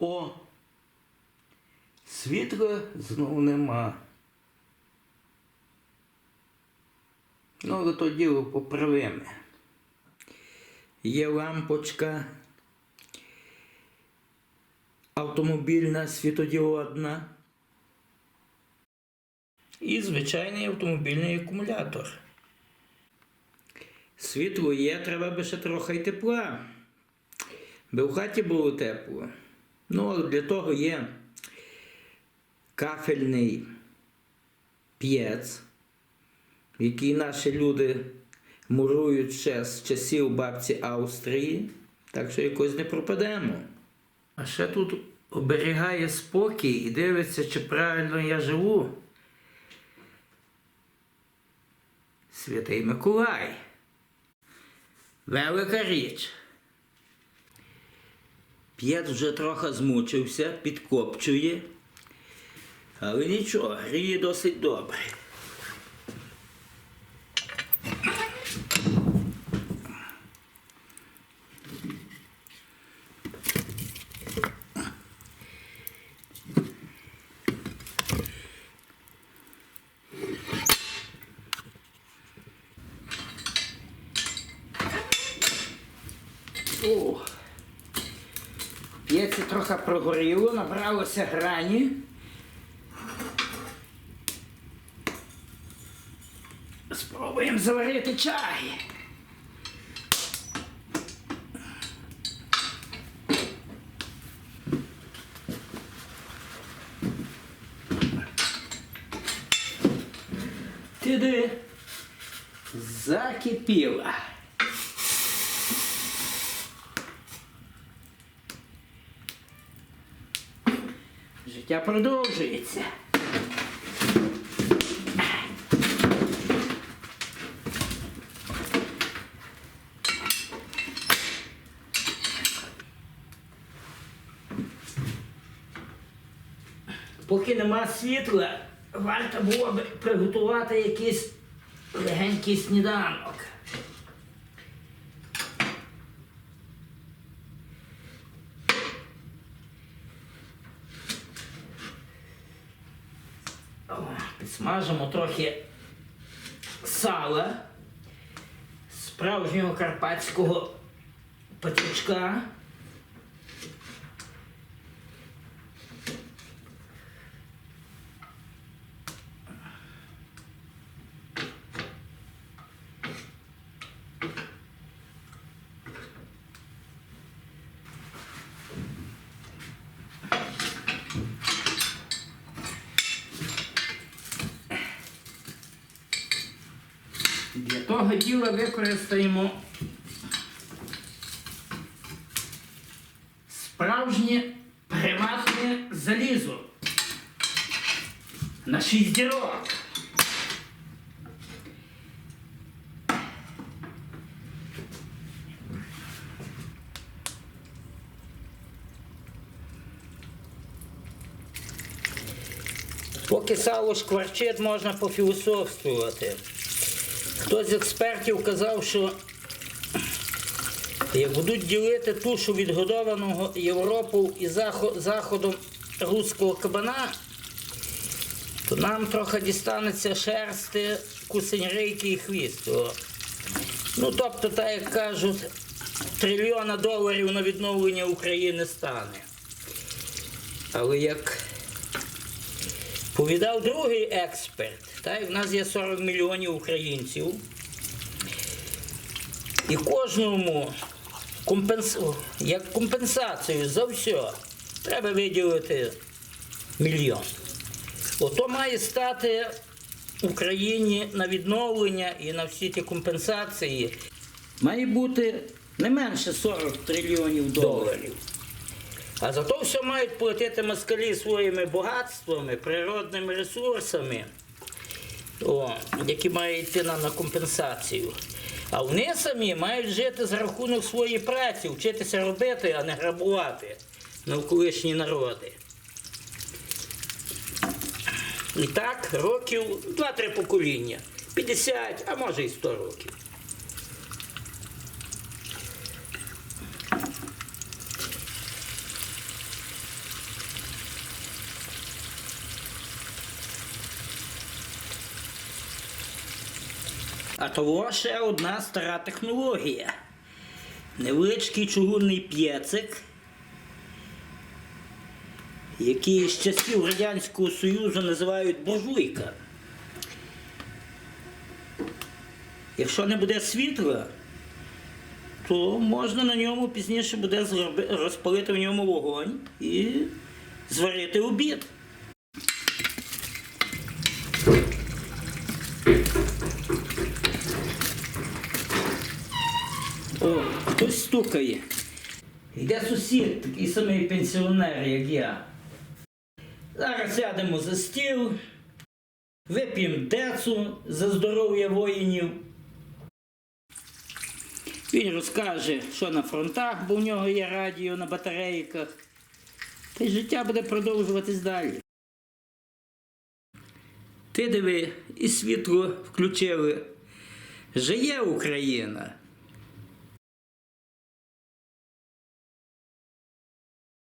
О! Світла знову нема. Ну, то діло поправиме. Є лампочка автомобільна світодіодна і звичайний автомобільний акумулятор. Світло є, треба би ще трохи й тепла. Би в хаті було тепло. Ну, для того є кафельний п'єц, який наші люди мурують ще з часів бабці Австрії, так що якось не пропадемо. А ще тут оберігає спокій і дивиться, чи правильно я живу. Святий Миколай. Велика річ. П'єт вже трохи змучився, підкопчує, але нічого, гріє досить добре. О, Яйце трохи прогоріло, набралося грані. Спробуємо заварити чай. Туди закипіла. Життя продовжується. Поки нема світла, варто було б приготувати якийсь легенький сніданок. О, Підсмажимо трохи сала справжнього карпатського патючка. Для того діла використаємо справжнє приватне залізо на шість дірок. Поки сало шкварчить, можна пофілософствувати. Хтось з експертів казав, що як будуть ділити тушу відгодованого Європою і заходом руського кабана, то нам трохи дістанеться шерсти, кусень рейки і хвіст. Ну, тобто, так як кажуть, трильйона доларів на відновлення України стане. Але як Повідав другий експерт. Так, в нас є 40 мільйонів українців. І кожному компенс... як компенсацію за все треба виділити мільйон. Ото має стати Україні на відновлення і на всі ті компенсації. Має бути не менше 40 трильйонів доларів. А за то все мають платити москалі своїми багатствами, природними ресурсами, о, які мають йти нам на компенсацію. А вони самі мають жити за рахунок своєї праці, вчитися робити, а не грабувати навколишні народи. І так, років 2-3 покоління, 50, а може і 100 років. А того ще одна стара технологія. Невеличкий чугунний п'єцик, який з часів Радянського Союзу називають буржуйка. Якщо не буде світла, то можна на ньому пізніше буде розпалити в ньому вогонь і зварити обід. О, хтось стукає. Йде сусід, такий самий пенсіонер, як я. Зараз сядемо за стіл, вип'ємо децу за здоров'я воїнів. Він розкаже, що на фронтах, бо в нього є радіо на батарейках. Та й життя буде продовжуватись далі. Ти диви, і світло включили. Жиє Україна.